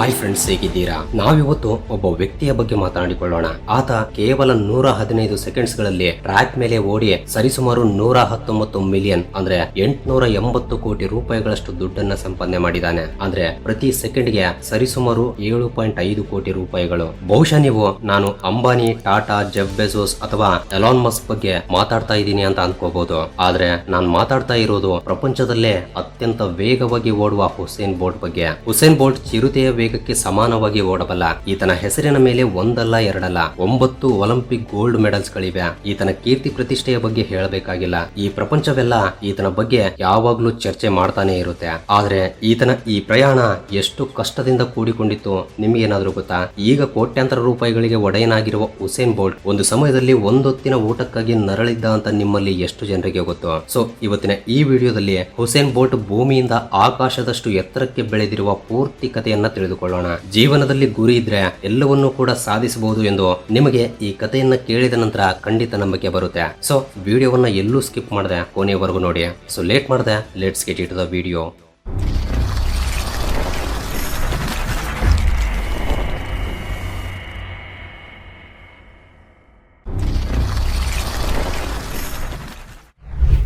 Hi friends ಹೇಗಿದ್ದೀರಾ? ನಾವಿವತ್ತು ಒಬ್ಬ ವ್ಯಕ್ತಿಯ ಬಗ್ಗೆ ಮಾತನಾಡಿಕೊಳ್ಳೋಣ. ಆತ ಕೇವಲ ನೂರ ಹದಿನೈದು ಸೆಕೆಂಡ್ಸ್ಗಳಲ್ಲಿ ಟ್ರ್ಯಾಕ್ ಮೇಲೆ ಓಡಿ ಸರಿಸುಮಾರು ನೂರ ಹತ್ತೊಂಬತ್ತು ಮಿಲಿಯನ್ ಅಂದ್ರೆ ಎಂಟುನೂರ ಎಂಬತ್ತು ಕೋಟಿ ರೂಪಾಯಿಗಳಷ್ಟು ದುಡ್ಡನ್ನ ಸಂಪಾದನೆ ಮಾಡಿದ್ದಾನೆ. ಅಂದ್ರೆ ಪ್ರತಿ ಸೆಕೆಂಡ್ಗೆ ಸರಿಸುಮಾರು ಏಳು ಪಾಯಿಂಟ್ ಐದು ಕೋಟಿ ರೂಪಾಯಿಗಳು. ಬಹುಶಃ ನೀವು ನಾನು ಅಂಬಾನಿ, ಟಾಟಾ, ಜೆಫ್ ಬೆಜೋಸ್ ಅಥವಾ ಎಲಾನ್ ಮಸ್ಕ್ ಬಗ್ಗೆ ಮಾತಾಡ್ತಾ ಇದ್ದೀನಿ ಅಂತ ಅನ್ಕೋಬಹುದು ಆದ್ರೆ ನಾನು ಮಾತಾಡ್ತಾ ಇರೋದು ಪ್ರಪಂಚದಲ್ಲೇ ಅತ್ಯಂತ ವೇಗವಾಗಿ ಓಡುವ ಹುಸೇನ್ ಬೋಲ್ಟ್ ಬಗ್ಗೆ. ಹುಸೇನ್ ಬೋಲ್ಟ್ ಚಿರುತೆಯ ವೇಗಕ್ಕೆ ಸಮಾನವಾಗಿ ಓಡಬಲ್ಲ. ಈತನ ಹೆಸರಿನ ಮೇಲೆ ಒಂದಲ್ಲ, ಎರಡಲ್ಲ, ಒಂಬತ್ತು ಒಲಿಂಪಿಕ್ ಗೋಲ್ಡ್ ಮೆಡಲ್ಸ್ ಗಳಿವೆ ಈತನ ಕೀರ್ತಿ ಪ್ರತಿಷ್ಠೆಯ ಬಗ್ಗೆ ಹೇಳಬೇಕಾಗಿಲ್ಲ. ಈ ಪ್ರಪಂಚವೆಲ್ಲ ಈತನ ಬಗ್ಗೆ ಯಾವಾಗ್ಲೂ ಚರ್ಚೆ ಮಾಡ್ತಾನೆ ಇರುತ್ತೆ. ಆದ್ರೆ ಈತನ ಈ ಪ್ರಯಾಣ ಎಷ್ಟು ಕಷ್ಟದಿಂದ ಕೂಡಿಕೊಂಡಿತ್ತು ನಿಮಗೇನಾದ್ರೂ ಗೊತ್ತಾ? ಈಗ ಕೋಟ್ಯಾಂತರ ರೂಪಾಯಿಗಳಿಗೆ ಒಡೆಯನಾಗಿರುವ ಹುಸೇನ್ ಬೋಲ್ಟ್ ಒಂದು ಸಮಯದಲ್ಲಿ ಒಂದೊತ್ತಿನ ಊಟಕ್ಕಾಗಿ ನರಳಿದ್ದ ಅಂತ ನಿಮ್ಮಲ್ಲಿ ಎಷ್ಟು ಜನರಿಗೆ ಗೊತ್ತು? ಸೊ, ಇವತ್ತಿನ ಈ ವಿಡಿಯೋದಲ್ಲಿ ಹುಸೇನ್ ಬೋಲ್ಟ್ ಭೂಮಿಯಿಂದ ಆಕಾಶದಷ್ಟು ಎತ್ತರಕ್ಕೆ ಬೆಳೆದಿರುವ ಪೂರ್ತಿ ಕಥೆಯನ್ನ ತಿಳಿದುಕೊಳ್ಳೋಣ ಜೀವನದಲ್ಲಿ ಗುರಿ ಇದ್ರೆ ಎಲ್ಲವನ್ನೂ ಕೂಡ ಸಾಧಿಸಬಹುದು ಎಂದು ನಿಮಗೆ ಈ ಕಥೆಯನ್ನ ಕೇಳಿದ ನಂತರ ಖಂಡಿತ ನಂಬಿಕೆ ಬರುತ್ತೆ. ಸೊ ವಿಡಿಯೋವನ್ನ ಎಲ್ಲೂ ಸ್ಕಿಪ್ ಮಾಡಿದೆ ಕೊನೆಯವರೆಗೂ ನೋಡಿ. ಸೊ ಲೇಟ್ ಮಾಡಿದೆ let's get it the video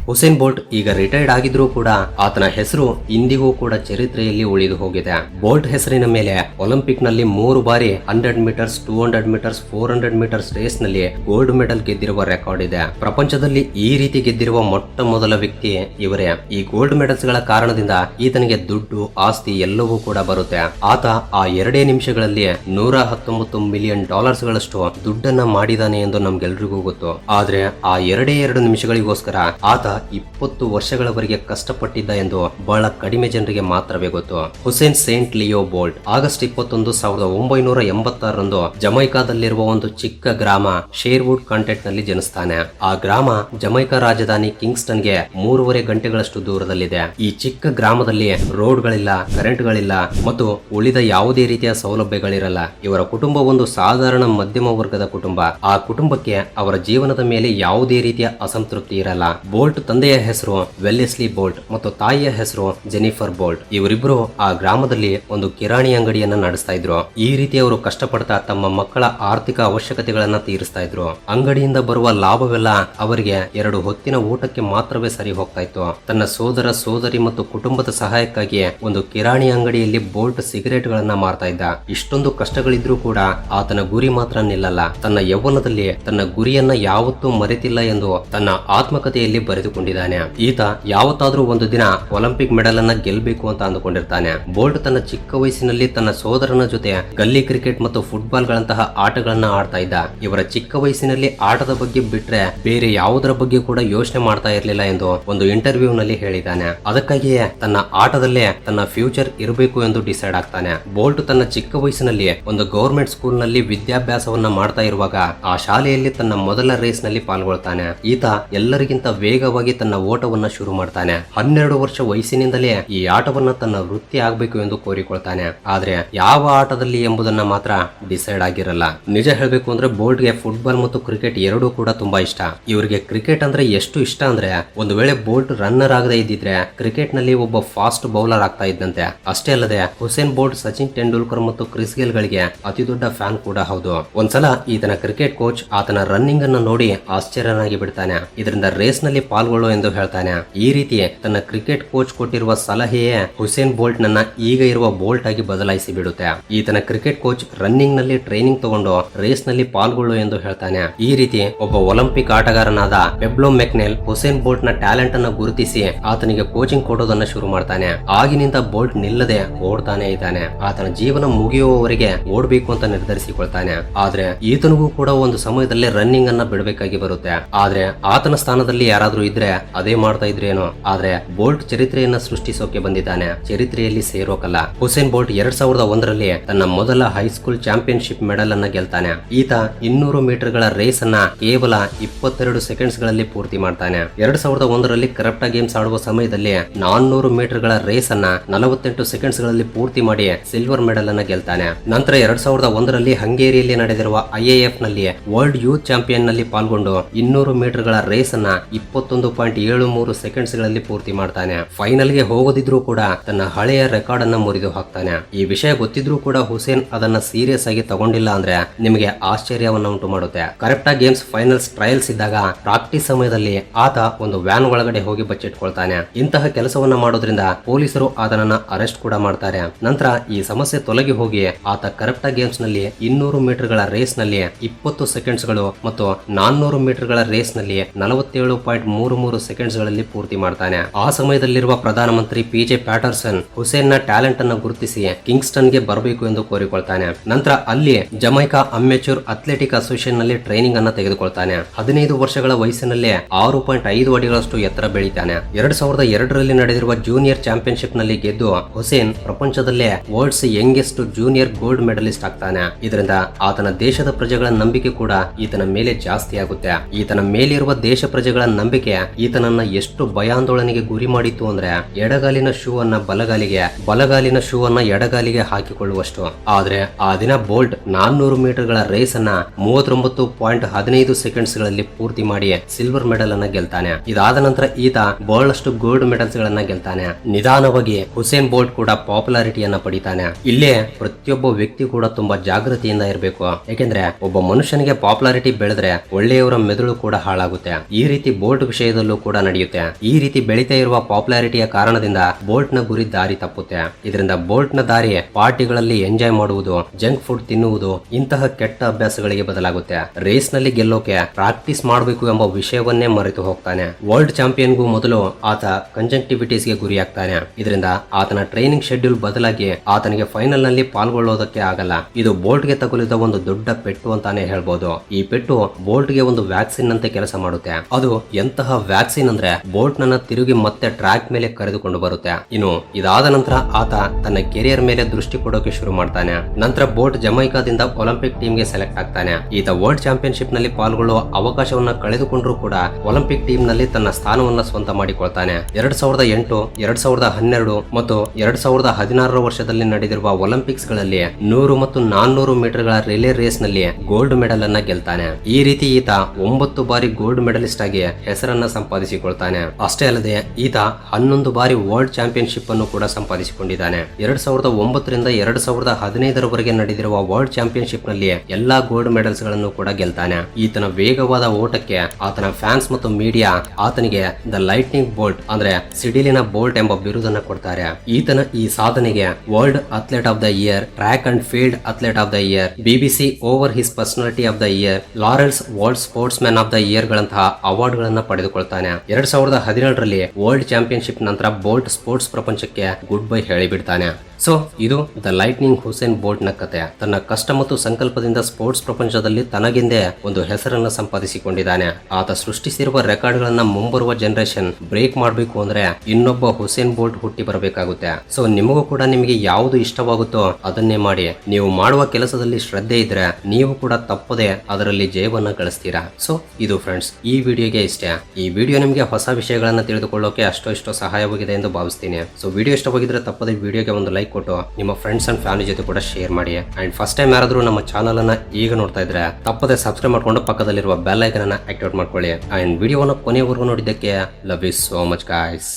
Usain Bolt ಈಗ ರಿಟೈರ್ಡ್ ಆಗಿದ್ರೂ ಕೂಡ ಆತನ ಹೆಸರು ಇಂದಿಗೂ ಕೂಡ ಚರಿತ್ರೆಯಲ್ಲಿ ಉಳಿದು ಹೋಗಿದೆ. ಬೋಲ್ಟ್ ಹೆಸರಿನ ಮೇಲೆ ಒಲಿಂಪಿಕ್ನಲ್ಲಿ ಮೂರು ಬಾರಿ hundred metres, two hundred metres, four hundred metres ರೇಸ್ನಲ್ಲಿ gold medal ಗೆದ್ದಿರುವ ರೆಕಾರ್ಡ್ ಇದೆ. ಪ್ರಪಂಚದಲ್ಲಿ ಈ ರೀತಿ ಗೆದ್ದಿರುವ ಮೊಟ್ಟ ಮೊದಲ ವ್ಯಕ್ತಿ ಇವರೇ. ಈ ಗೋಲ್ಡ್ ಮೆಡಲ್ಸ್ಗಳ ಕಾರಣದಿಂದ ಈತನಿಗೆ ದುಡ್ಡು, ಆಸ್ತಿ ಎಲ್ಲವೂ ಕೂಡ ಬರುತ್ತೆ. ಆತ ಆ ಎರಡೇ ನಿಮಿಷಗಳಲ್ಲಿ ನೂರ ಹತ್ತೊಂಬತ್ತು ಮಿಲಿಯನ್ ಡಾಲರ್ಸ್ ಗಳಷ್ಟು ದುಡ್ಡನ್ನ ಮಾಡಿದಾನೆ ಎಂದು ನಮ್ಗೆಲ್ರಿಗೂ ಗೊತ್ತು. ಆದ್ರೆ ಆ ಎರಡೇ ಎರಡು ನಿಮಿಷಗಳಿಗೋಸ್ಕರ ಆತ ಇಪ್ಪತ್ತು ವರ್ಷಗಳವರೆಗೆ ಕಷ್ಟಪಟ್ಟಿದ್ದ ಎಂದು ಬಹಳ ಕಡಿಮೆ ಜನರಿಗೆ ಮಾತ್ರವೇ ಗೊತ್ತು. Usain Saint Leo Bolt August ಇಪ್ಪತ್ತೊಂದು ಸಾವಿರದ ಒಂಬೈನೂರ ಎಂಬತ್ತಾರರಂದು ಜಮೈಕಾದಲ್ಲಿರುವ ಒಂದು ಚಿಕ್ಕ ಗ್ರಾಮ ಶೇರ್ವುಡ್ ಕಾಂಟೆಂಟ್ನಲ್ಲಿ ಜನಿಸ್ತಾನೆ. ಆ ಗ್ರಾಮ ಜಮೈಕಾ ರಾಜಧಾನಿ ಕಿಂಗ್ಸ್ಟನ್ಗೆ ಮೂರುವರೆ ಗಂಟೆಗಳಷ್ಟು ದೂರದಲ್ಲಿದೆ. ಈ ಚಿಕ್ಕ ಗ್ರಾಮದಲ್ಲಿ ರೋಡ್ಗಳಿಲ್ಲ, ಕರೆಂಟ್ಗಳಿಲ್ಲ ಮತ್ತು ಉಳಿದ ಯಾವುದೇ ರೀತಿಯ ಸೌಲಭ್ಯಗಳಿರಲ್ಲ. ಇವರ ಕುಟುಂಬ ಒಂದು ಸಾಧಾರಣ ಮಧ್ಯಮ ವರ್ಗದ ಕುಟುಂಬ. ಆ ಕುಟುಂಬಕ್ಕೆ ಅವರ ಜೀವನದ ಮೇಲೆ ಯಾವುದೇ ರೀತಿಯ ಅಸಂತೃಪ್ತಿ ಇರಲ್ಲ. ಬೋಲ್ಟ್ ತಂದೆಯ ಹೆಸರು ವೆಲ್ಲೆಸ್ಲಿ ಬೋಲ್ಟ್ ಮತ್ತು ತಾಯಿಯ ಹೆಸರು ಜೆನಿಫರ್ ಬೋಲ್ಟ್. ಇವರಿಬ್ಬರು ಆ ಗ್ರಾಮದಲ್ಲಿ ಒಂದು ಕಿರಾಣಿ ಅಂಗಡಿಯನ್ನ ನಡೆಸ್ತಾ ಇದ್ರು. ಈ ರೀತಿ ಅವರು ಕಷ್ಟಪಡ್ತಾ ತಮ್ಮ ಮಕ್ಕಳ ಆರ್ಥಿಕ ಅವಶ್ಯಕತೆಗಳನ್ನ ತೀರಿಸ್ತಾ ಇದ್ರು. ಅಂಗಡಿಯಿಂದ ಬರುವ ಲಾಭವೆಲ್ಲ ಅವರಿಗೆ ಎರಡು ಹೊತ್ತಿನ ಊಟಕ್ಕೆ ಮಾತ್ರವೇ ಸರಿ ಹೋಗ್ತಾ ಇತ್ತು. ತನ್ನ ಸೋದರ, ಸೋದರಿ ಮತ್ತು ಕುಟುಂಬದ ಸಹಾಯಕ್ಕಾಗಿ ಒಂದು ಕಿರಾಣಿ ಅಂಗಡಿಯಲ್ಲಿ ಬೋಲ್ಟ್ ಸಿಗರೇಟ್ ಗಳನ್ನ ಮಾರ್ತಾ ಇದ್ದ. ಇಷ್ಟೊಂದು ಕಷ್ಟಗಳಿದ್ರೂ ಕೂಡ ಆತನ ಗುರಿ ಮಾತ್ರ ನಿಲ್ಲಲ್ಲ. ತನ್ನ ಯೌವನದಲ್ಲಿ ತನ್ನ ಗುರಿಯನ್ನ ಯಾವತ್ತೂ ಮರೆತಿಲ್ಲ ಎಂದು ತನ್ನ ಆತ್ಮಕಥೆಯಲ್ಲಿ ಬರೆದುಕೊಂಡಿದ್ದಾನೆ ಈತ ಯಾವತ್ತಾದ್ರೂ ಒಂದು ದಿನ ಒಲಿಂಪಿಕ್ ಮೆಡಲ್ ಅನ್ನ ಗೆಲ್ಬೇಕು ಅಂತ ಅಂದುಕೊಂಡಿರ್ತಾನೆ. ಬೋಲ್ಟ್ ತನ್ನ ಚಿಕ್ಕ ವಯಸ್ಸಿನಲ್ಲಿ ತನ್ನ ಸೋದರನ ಜೊತೆ ಗಲ್ಲಿ ಕ್ರಿಕೆಟ್ ಮತ್ತು ಫುಟ್ಬಾಲ್ ಗಳಂತಹ ಆಟಗಳನ್ನ ಆಡ್ತಾ ಇದ್ದ. ಇವರ ಚಿಕ್ಕ ವಯಸ್ಸಿನಲ್ಲಿ ಆಟದ ಬಗ್ಗೆ ಬಿಟ್ರೆ ಬೇರೆ ಯಾವುದರ ಬಗ್ಗೆ ಕೂಡ ಯೋಚನೆ ಮಾಡ್ತಾ ಇರಲಿಲ್ಲ ಎಂದು ಒಂದು ಇಂಟರ್ವ್ಯೂ ನಲ್ಲಿ ಹೇಳಿದ್ದಾನೆ. ಅದಕ್ಕಾಗಿಯೇ ತನ್ನ ಆಟದಲ್ಲೇ ತನ್ನ ಫ್ಯೂಚರ್ ಇರಬೇಕು ಎಂದು ಡಿಸೈಡ್ ಆಗ್ತಾನೆ. ಬೋಲ್ಟ್ ತನ್ನ ಚಿಕ್ಕ ವಯಸ್ಸಿನಲ್ಲಿ ಒಂದು ಗೌರ್ಮೆಂಟ್ ಸ್ಕೂಲ್ನಲ್ಲಿ ವಿದ್ಯಾಭ್ಯಾಸವನ್ನ ಮಾಡ್ತಾ ಇರುವಾಗ ಆ ಶಾಲೆಯಲ್ಲಿ ತನ್ನ ಮೊದಲ ರೇಸ್ನಲ್ಲಿ ಪಾಲ್ಗೊಳ್ತಾನೆ. ಈತ ಎಲ್ಲರಿಗಿಂತ ವೇಗವಾಗಿ ತನ್ನ ಓಟವನ್ನ ಶುರು ಮಾಡ್ತಾನೆ. ಹನ್ನೆರಡು ವರ್ಷ ವಯಸ್ಸಿನಿಂದಲೇ ಈ ಆಟವನ್ನ ತನ್ನ ವೃತ್ತಿ ಆಗ್ಬೇಕು ಎಂದು ಕೋರಿಕೊಳ್ತಾನೆ. ಆದ್ರೆ ಯಾವ ಆಟದಲ್ಲಿ ಎಂಬುದನ್ನ ಮಾತ್ರ ಡಿಸೈಡ್ ಆಗಿರಲ್ಲ. ನಿಜ ಹೇಳಬೇಕು ಅಂದ್ರೆ ಬೋಲ್ಟ್ಗೆ ಫುಟ್ಬಾಲ್ ಮತ್ತು ಕ್ರಿಕೆಟ್ ಎರಡೂ ಕೂಡ ತುಂಬಾ ಇಷ್ಟ. ಇವರಿಗೆ ಕ್ರಿಕೆಟ್ ಅಂದ್ರೆ ಎಷ್ಟು ಇಷ್ಟ ಅಂದ್ರೆ, ಒಂದು ವೇಳೆ ಬೋಲ್ಟ್ ರನ್ನರ್ ಆಗದೆ ಇದ್ದಿದ್ರೆ ಕ್ರಿಕೆಟ್ನಲ್ಲಿ ಒಬ್ಬ ಫಾಸ್ಟ್ ಬೌಲರ್ ಆಗ್ತಾ ಇದ್ದಂತೆ. ಅಷ್ಟೇ ಅಲ್ಲದೆ ಹುಸೇನ್ ಬೋಲ್ಟ್ ಸಚಿನ್ ತೆಂಡೂಲ್ಕರ್ ಮತ್ತು ಕ್ರಿಸ್ ಗೇಲ್ ಗಳಿಗೆ ಅತಿ ದೊಡ್ಡ ಫ್ಯಾನ್ ಕೂಡ ಹೌದು. ಒಂದ್ಸಲ ಈತನ ಕ್ರಿಕೆಟ್ ಕೋಚ್ ಆತನ ರನ್ನಿಂಗ್ ಅನ್ನ ನೋಡಿ ಆಶ್ಚರ್ಯನಾಗಿ ಬಿಡ್ತಾನೆ. ಇದರಿಂದ ರೇಸ್ನಲ್ಲಿ ಎಂದು ಹೇಳ್ತಾನೆ. ಈ ರೀತಿ ತನ್ನ ಕ್ರಿಕೆಟ್ ಕೋಚ್ ಕೊಟ್ಟಿರುವ ಸಲಹೆಯೇ ಹುಸೇನ್ ಬೋಲ್ಟ್ ನನ್ನ ಈಗ ಇರುವ ಬೋಲ್ಟ್ ಆಗಿ ಬದಲಾಯಿಸಿ ಬಿಡುತ್ತೆ. ಈತನ ಕ್ರಿಕೆಟ್ ಕೋಚ್ ರನ್ನಿಂಗ್ನಲ್ಲಿ ಟ್ರೈನಿಂಗ್ ತಗೊಂಡು ರೇಸ್ನಲ್ಲಿ ಪಾಲ್ಗೊಳ್ಳು ಎಂದು ಹೇಳ್ತಾನೆ. ಈ ರೀತಿ ಒಬ್ಬ ಒಲಿಂಪಿಕ್ ಆಟಗಾರನಾದ ಪೆಬ್ಲೋ ಮೆಕ್ನೆಲ್ ಹುಸೇನ್ ಬೋಲ್ಟ್ನ ಟ್ಯಾಲೆಂಟ್ ಅನ್ನ ಗುರುತಿಸಿ ಆತನಿಗೆ ಕೋಚಿಂಗ್ ಕೊಡೋದನ್ನ ಶುರು ಮಾಡ್ತಾನೆ. ಆಗಿನಿಂದ ಬೋಲ್ಟ್ ನಿಲ್ಲದೆ ಓಡ್ತಾನೆ ಇದ್ದಾನೆ. ಆತನ ಜೀವನ ಮುಗಿಯುವವರೆಗೆ ಓಡ್ಬೇಕು ಅಂತ ನಿರ್ಧರಿಸಿಕೊಳ್ತಾನೆ. ಆದ್ರೆ ಈತನಿಗೂ ಕೂಡ ಒಂದು ಸಮಯದಲ್ಲಿ ರನ್ನಿಂಗ್ ಅನ್ನ ಬಿಡಬೇಕಾಗಿ ಬರುತ್ತೆ. ಆದ್ರೆ ಆತನ ಸ್ಥಾನದಲ್ಲಿ ಯಾರಾದ್ರೂ ಇದ್ರೆ ಅದೇ ಮಾಡ್ತಾ ಇದ್ರೇನೋ ಆದ್ರೆ ಬೋಲ್ಟ್ ಚರಿತ್ರೆಯನ್ನ ಸೃಷ್ಟಿಸೋಕೆ ಬಂದಿದ್ದಾನೆ. ಚರಿತ್ರೆಯಲ್ಲಿ ಸೇರೋಕಲ್ಲ. ಹುಸೇನ್ ಬೋಲ್ಟ್ ಎರಡ್ ಸಾವಿರದ ಒಂದರಲ್ಲಿ ತನ್ನ ಮೊದಲ ಹೈಸ್ಕೂಲ್ ಚಾಂಪಿಯನ್ಶಿಪ್ ಮೆಡಲ್ ಅನ್ನ ಗೆಲ್ತಾನೆ. ಈತ ಇನ್ನೂರು ಮೀಟರ್ಗಳ ರೇಸ್ ಅನ್ನ ಕೇವಲ ಇಪ್ಪತ್ತೆರಡು ಸೆಕೆಂಡ್ಸ್ಗಳಲ್ಲಿ ಪೂರ್ತಿ ಮಾಡ್ತಾನೆ. ಎರಡ್ ಸಾವಿರದ ಒಂದರಲ್ಲಿ ಕರಪ್ಟಾ ಗೇಮ್ಸ್ ಆಡುವ ಸಮಯದಲ್ಲಿ ನಾನ್ನೂರು ಮೀಟರ್ಗಳ ರೇಸ್ ಅನ್ನ ನಲವತ್ತೆಂಟು ಸೆಕೆಂಡ್ಸ್ಗಳಲ್ಲಿ ಪೂರ್ತಿ ಮಾಡಿ ಸಿಲ್ವರ್ ಮೆಡಲ್ ಅನ್ನ ಗೆಲ್ತಾನೆ. ನಂತರ ಎರಡ್ ಸಾವಿರದ ಒಂದರಲ್ಲಿ ಹಂಗೇರಿಯಲ್ಲಿ ನಡೆದಿರುವ ಐಎಎಫ್ನಲ್ಲಿ ವರ್ಲ್ಡ್ ಯೂತ್ ಚಾಂಪಿಯನ್ನಲ್ಲಿ ಪಾಲ್ಗೊಂಡು ಇನ್ನೂರು ಮೀಟರ್ಗಳ ರೇಸ್ ಅನ್ನ ಇಪ್ಪತ್ತೊಂದು ಪಾಯಿಂಟ್ ಏಳು ಮೂರು ಸೆಕೆಂಡ್ಸ್ಗಳಲ್ಲಿ ಪೂರ್ತಿ ಮಾಡ್ತಾನೆ. ಫೈನಲ್ಗೆ ಹೋಗೋದಿದ್ರೂ ಕೂಡ ತನ್ನ ಹಳೆಯ ರೆಕಾರ್ಡ್ ಅನ್ನ ಮುರಿದು ಹಾಕ್ತಾನೆ. ಈ ವಿಷಯ ಗೊತ್ತಿದ್ರೂ ಕೂಡ ಹುಸೇನ್ ಅದನ್ನ ಸೀರಿಯಸ್ ಆಗಿ ತಗೊಂಡಿಲ್ಲ ಅಂದ್ರೆ ನಿಮಗೆ ಆಶ್ಚರ್ಯವನ್ನ ಉಂಟು ಮಾಡುತ್ತೆ. ಕರೆಕ್ಟ್ ಗೇಮ್ಸ್ ಫೈನಲ್ಸ್ ಟ್ರಯಲ್ಸ್ ಇದ್ದಾಗ ಪ್ರಾಕ್ಟೀಸ್ ಸಮಯದಲ್ಲಿ ಆತ ಒಂದು ವ್ಯಾನ್ ಒಳಗಡೆ ಹೋಗಿ ಬಚ್ಚಿಟ್ಕೊಳ್ತಾನೆ. ಇಂತಹ ಕೆಲಸವನ್ನ ಮಾಡೋದ್ರಿಂದ ಪೊಲೀಸರು ಆತನನ್ನ ಅರೆಸ್ಟ್ ಕೂಡ ಮಾಡ್ತಾರೆ. ನಂತರ ಈ ಸಮಸ್ಯೆ ತೊಲಗಿ ಹೋಗಿ ಆತ ಕರೆಕ್ಟ್ ಗೇಮ್ಸ್ನಲ್ಲಿ ಇನ್ನೂರು ಮೀಟರ್ಗಳ ರೇಸ್ನಲ್ಲಿ ಇಪ್ಪತ್ತು ಸೆಕೆಂಡ್ಸ್ಗಳು ಮತ್ತು ನಾನ್ನೂರು ಮೀಟರ್ಗಳ ರೇಸ್ನಲ್ಲಿ ನಲವತ್ತೇಳು ಪಾಯಿಂಟ್ ಮೂರು ಸೆಕೆಂಡ್ಸ್ಗಳಲ್ಲಿ ಪೂರ್ತಿ ಮಾಡ್ತಾನೆ. ಆ ಸಮಯದಲ್ಲಿರುವ ಪ್ರಧಾನಮಂತ್ರಿ ಪಿ ಜೆ ಪ್ಯಾಟರ್ಸನ್ ಹುಸೇನ್ನ ಟ್ಯಾಲೆಂಟ್ ಅನ್ನು ಗುರುತಿಸಿ ಕಿಂಗ್ಸ್ಟನ್ಗೆ ಬರಬೇಕು ಎಂದು ಕೋರಿಕೊಳ್ತಾನೆ. ನಂತರ ಅಲ್ಲಿ ಜಮೈಕಾ ಅಮ್ಮೆಚೂರ್ ಅಥ್ಲೆಟಿಕ್ ಅಸೋಸಿಯೇಷನ್ನಲ್ಲಿ ಟ್ರೈನಿಂಗ್ ಅನ್ನ ತೆಗೆದುಕೊಳ್ತಾನೆ. ಹದಿನೈದು ವರ್ಷಗಳ ವಯಸ್ಸಿನಲ್ಲಿ ಆರು ಪಾಯಿಂಟ್ ಐದು ಅಡಿಗಳಷ್ಟು ಎತ್ತರ ಬೆಳಿತಾನೆ ಎರಡ್ ಸಾವಿರದ ಎರಡರಲ್ಲಿ ನಡೆದಿರುವ ಜೂನಿಯರ್ ಚಾಂಪಿಯನ್ಶಿಪ್ನಲ್ಲಿ ಗೆದ್ದು ಹುಸೇನ್ ಪ್ರಪಂಚದಲ್ಲೇ world's youngest junior gold medallist ಆಗ್ತಾನೆ. ಇದರಿಂದ ಆತನ ದೇಶದ ಪ್ರಜೆಗಳ ನಂಬಿಕೆ ಕೂಡ ಈತನ ಮೇಲೆ ಜಾಸ್ತಿ ಆಗುತ್ತೆ ಈತನ ಮೇಲಿರುವ ದೇಶ ಪ್ರಜೆಗಳ ನಂಬಿಕೆ ಈತನನ್ನ ಎಷ್ಟು ಭಯಾಂದೋಳನೆಗೆ ಗುರಿ ಮಾಡಿತ್ತು ಅಂದ್ರೆ ಎಡಗಾಲಿನ ಶೂ ಅನ್ನ ಬಲಗಾಲಿಗೆ, ಬಲಗಾಲಿನ ಶೂ ಅನ್ನ ಎಡಗಾಲಿಗೆ ಹಾಕಿಕೊಳ್ಳುವಷ್ಟು. ಆದ್ರೆ ಆ ದಿನ ಬೋಲ್ಟ್ ನಾನ್ನೂರು ಮೀಟರ್ಗಳ ರೇಸ್ ಅನ್ನ ಮೂವತ್ತೊಂಬತ್ತು ಪಾಯಿಂಟ್ ಹದಿನೈದು ಸೆಕೆಂಡ್ಸ್ಗಳಲ್ಲಿ ಪೂರ್ತಿ ಮಾಡಿ ಸಿಲ್ವರ್ ಮೆಡಲ್ ಅನ್ನ ಗೆಲ್ತಾನೆ. ಇದಾದ ನಂತರ ಈತ ಬಹಳಷ್ಟು ಗೋಲ್ಡ್ ಮೆಡಲ್ಸ್ ಗಳನ್ನ ಗೆಲ್ತಾನೆ. ನಿಧಾನವಾಗಿ ಹುಸೇನ್ ಬೋಲ್ಟ್ ಕೂಡ ಪಾಪ್ಯುಲಾರಿಟಿಯನ್ನ ಪಡಿತಾನೆ. ಇಲ್ಲೇ ಪ್ರತಿಯೊಬ್ಬ ವ್ಯಕ್ತಿ ಕೂಡ ತುಂಬಾ ಜಾಗೃತಿಯಿಂದ ಇರಬೇಕು. ಯಾಕೆಂದ್ರೆ ಒಬ್ಬ ಮನುಷ್ಯನಿಗೆ ಪಾಪ್ಯುಲಾರಿಟಿ ಬೆಳೆದ್ರೆ ಒಳ್ಳೆಯವರ ಮೆದುಳು ಕೂಡ ಹಾಳಾಗುತ್ತೆ. ಈ ರೀತಿ ಬೋಲ್ಟ್ ವಿಷಯದಲ್ಲೂ ಕೂಡ ನಡೆಯುತ್ತೆ. ಈ ರೀತಿ ಬೆಳೀತಾ ಇರುವ ಪಾಪ್ಯುಲಾರಿಟಿಯ ಕಾರಣದಿಂದ ಬೋಲ್ಟ್ನ ಗುರಿ ದಾರಿ ತಪ್ಪುತ್ತೆ. ಇದರಿಂದ ಬೋಲ್ಟ್ನ ದಾರಿ ಪಾರ್ಟಿಗಳಲ್ಲಿ ಎಂಜಾಯ್ ಮಾಡುವುದು, ಜಂಕ್ ಫುಡ್ ತಿನ್ನುವುದು ಇಂತಹ ಕೆಟ್ಟ ಅಭ್ಯಾಸಗಳಿಗೆ ಬದಲಾಗುತ್ತೆ. ರೇಸ್ನಲ್ಲಿ ಗೆಲ್ಲೋಕೆ ಪ್ರಾಕ್ಟೀಸ್ ಮಾಡಬೇಕು ಎಂಬ ವಿಷಯವನ್ನೇ ಮರೆತು ಹೋಗ್ತಾನೆ. ವರ್ಲ್ಡ್ ಚಾಂಪಿಯನ್ಗೂ ಮೊದಲು ಆತ ಕಂಜಂಕ್ಟಿವಿಟೀಸ್ಗೆ ಗುರಿಯಾಗ್ತಾನೆ. ಇದರಿಂದ ಆತನ ಟ್ರೈನಿಂಗ್ ಶೆಡ್ಯೂಲ್ ಬದಲಾಗಿ ಆತನಿಗೆ ಫೈನಲ್ನಲ್ಲಿ ಪಾಲ್ಗೊಳ್ಳೋದಕ್ಕೆ ಆಗಲ್ಲ. ಇದು ಬೋಲ್ಟ್ಗೆ ತಗುಲಿದ ಒಂದು ದೊಡ್ಡ ಪೆಟ್ಟು ಅಂತಾನೆ ಹೇಳ್ಬೋದು. ಈ ಪೆಟ್ಟು ಬೋಲ್ಟ್ಗೆ ಒಂದು ವ್ಯಾಕ್ಸಿನ್ ಅಂತ ಕೆಲಸ ಮಾಡುತ್ತೆ. ಅದು ಎಂತಹ ವ್ಯಾಕ್ಸಿನ್ ಅಂದ್ರೆ ಬೋಟ್ ನನ್ನ ತಿರುಗಿ ಮತ್ತೆ ಟ್ರ್ಯಾಕ್ ಮೇಲೆ ಕರೆದುಕೊಂಡು ಬರುತ್ತೆ. ಇನ್ನು ಇದಾದ ನಂತರ ಆತ ತನ್ನ ಕೆರಿಯರ್ ಮೇಲೆ ದೃಷ್ಟಿ ಕೊಡೋಕೆ ಶುರು ಮಾಡ್ತಾನೆ. ನಂತರ ಬೋಟ್ ಜಮೈಕಾದಿಂದ ಒಲಿಂಪಿಕ್ ಟೀಮ್ಗೆ ಸೆಲೆಕ್ಟ್ ಆಗ್ತಾನೆ. ಈತ ವರ್ಲ್ಡ್ ಚಾಂಪಿಯನ್ಶಿಪ್ನಲ್ಲಿ ಪಾಲ್ಗೊಳ್ಳುವ ಅವಕಾಶವನ್ನ ಕಳೆದುಕೊಂಡ್ರೂ ಕೂಡ ಒಲಿಂಪಿಕ್ ಟೀಮ್ನಲ್ಲಿ ತನ್ನ ಸ್ಥಾನವನ್ನ ಸ್ವಂತ ಮಾಡಿಕೊಳ್ತಾನೆ. ಎರಡ್ ಸಾವಿರದ ಎಂಟು, ಎರಡ್ ಸಾವಿರದ ಹನ್ನೆರಡು ಮತ್ತು ಎರಡ್ ಸಾವಿರದ ಹದಿನಾರರ ವರ್ಷದಲ್ಲಿ ನಡೆದಿರುವ ಒಲಿಂಪಿಕ್ಸ್ಗಳಲ್ಲಿ ನೂರು ಮತ್ತು ನಾನ್ನೂರು ಮೀಟರ್ಗಳ ರಿಲೇ ರೇಸ್ನಲ್ಲಿ ಗೋಲ್ಡ್ ಮೆಡಲ್ ಅನ್ನ ಗೆಲ್ತಾನೆ. ಈ ರೀತಿ ಈತ ಒಂಬತ್ತು ಬಾರಿ ಗೋಲ್ಡ್ ಮೆಡಲಿಸ್ಟ್ ಆಗಿ ಹೆಸರನ್ನ ಸಂಪಾದಿಸಿಕೊಳ್ತಾನೆ. ಅಷ್ಟೇ ಅಲ್ಲದೆ ಈತ ಹನ್ನೊಂದು ಬಾರಿ ವರ್ಲ್ಡ್ ಚಾಂಪಿಯನ್ಶಿಪ್ ಅನ್ನು ಕೂಡ ಸಂಪಾದಿಸಿಕೊಂಡಿದ್ದಾನೆ. ಎರಡ್ ಸಾವಿರದ ಒಂಬತ್ತರಿಂದ ಎರಡ್ ಸಾವಿರದ ಹದಿನೈದರವರೆಗೆ ನಡೆದಿರುವ ವರ್ಲ್ಡ್ ಚಾಂಪಿಯನ್ಶಿಪ್ನಲ್ಲಿ ಎಲ್ಲಾ ಗೋಲ್ಡ್ ಮೆಡಲ್ಸ್ಗಳನ್ನು ಕೂಡ ಗೆಲ್ತಾನೆ. ಈತನ ವೇಗವಾದ ಓಟಕ್ಕೆ ಆತನ ಫ್ಯಾನ್ಸ್ ಮತ್ತು ಮೀಡಿಯಾ ಆತನಿಗೆ ದ ಲೈಟ್ನಿಂಗ್ ಬೋಲ್ಟ್ ಅಂದ್ರೆ ಸಿಡಿಲಿನ ಬೋಲ್ಟ್ ಎಂಬ ಬಿರುದನ್ನ ಕೊಡ್ತಾರೆ. ಈತನ ಈ ಸಾಧನೆಗೆ world athlete of the year track and field athlete of the year BBC over his personality of the year Lawrence world sportsman of the year ಗಳಂತಹ award ಗಳನ್ನ ಪಡೆದುಕೊಳ್ತಾನೆ ಎರಡ್ ಸಾವಿರದ ಹದಿನೇಳರಲ್ಲಿ ವರ್ಲ್ಡ್ ಚಾಂಪಿಯನ್ಶಿಪ್ ನಂತರ ಬೋಲ್ಟ್ ಸ್ಪೋರ್ಟ್ಸ್ ಪ್ರಪಂಚಕ್ಕೆ ಗುಡ್ ಬೈ ಹೇಳಿಬಿಡ್ತಾನೆ. So ಇದು ದ ಲೈಟ್ನಿಂಗ್ ಹುಸೇನ್ ಬೋಲ್ಟ್ನ ಕತೆ. ತನ್ನ ಕಷ್ಟ ಮತ್ತು ಸಂಕಲ್ಪದಿಂದ ಸ್ಪೋರ್ಟ್ಸ್ ಪ್ರಪಂಚದಲ್ಲಿ ತನಗೆಂದೇ ಒಂದು ಹೆಸರನ್ನ ಸಂಪಾದಿಸಿಕೊಂಡಿದ್ದಾನೆ. ಆತ ಸೃಷ್ಟಿಸಿರುವ ರೆಕಾರ್ಡ್ ಗಳನ್ನ ಮುಂಬರುವ ಜನರೇಷನ್ ಬ್ರೇಕ್ ಮಾಡಬೇಕು ಅಂದ್ರೆ ಇನ್ನೊಬ್ಬ ಹುಸೇನ್ ಬೋಲ್ಟ್ ಹುಟ್ಟಿ ಬರಬೇಕಾಗುತ್ತೆ. ಸೊ ನಿಮಗೂ ಕೂಡ ನಿಮಗೆ ಯಾವುದು ಇಷ್ಟವಾಗುತ್ತೋ ಅದನ್ನೇ ಮಾಡಿ. ನೀವು ಮಾಡುವ ಕೆಲಸದಲ್ಲಿ ಶ್ರದ್ಧೆ ಇದ್ರೆ ನೀವು ಕೂಡ ತಪ್ಪದೆ ಅದರಲ್ಲಿ ಜಯವನ್ನ ಗಳಿಸ್ತೀರಾ? ಸೊ ಇದು ಫ್ರೆಂಡ್ಸ್ ಈ ವಿಡಿಯೋಗೆ ಇಷ್ಟೇ. ಈ ವಿಡಿಯೋ ನಿಮಗೆ ಹೊಸ ವಿಷಯಗಳನ್ನ ತಿಳಿದುಕೊಳ್ಳೋಕೆ ಅಷ್ಟೋ ಇಷ್ಟೋ ಸಹಾಯವಾಗಿದೆ ಎಂದು ಭಾವಿಸ್ತೀನಿ. ಸೊ ವಿಡಿಯೋ ಇಷ್ಟವಾಗಿದ್ರೆ ತಪ್ಪದೆ ವಿಡಿಯೋಗೆ ಒಂದು ಲೈಕ್ ಕೊಟ್ಟು ನಿಮ್ಮ ಫ್ರೆಂಡ್ಸ್ ಅಂಡ್ ಫ್ಯಾಮಿಲಿ ಜೊತೆ ಕೂಡ ಶೇರ್ ಮಾಡಿ. ಅಂಡ್ ಫಸ್ಟ್ ಟೈಮ್ ಯಾರಾದರೂ ನಮ್ಮ ಚಾನಲ್ ಅನ್ನ ಈಗ ನೋಡ್ತಾ ಇದ್ರೆ ತಪ್ಪದೆ ಸಬ್ಸ್ಕ್ರೈಬ್ ಮಾಡ್ಕೊಂಡು ಪಕ್ಕದಲ್ಲಿರುವ ಬೆಲ್ ಐಕನ್ ಅನ್ನ ಆಕ್ಟಿವೇಟ್ ಮಾಡ್ಕೊಳ್ಳಿ. ಅಂಡ್ ವಿಡಿಯೋವನ್ನು ಕೊನೆವರೆಗೂ ನೋಡಿದ್ದಕ್ಕೆ love you so much guys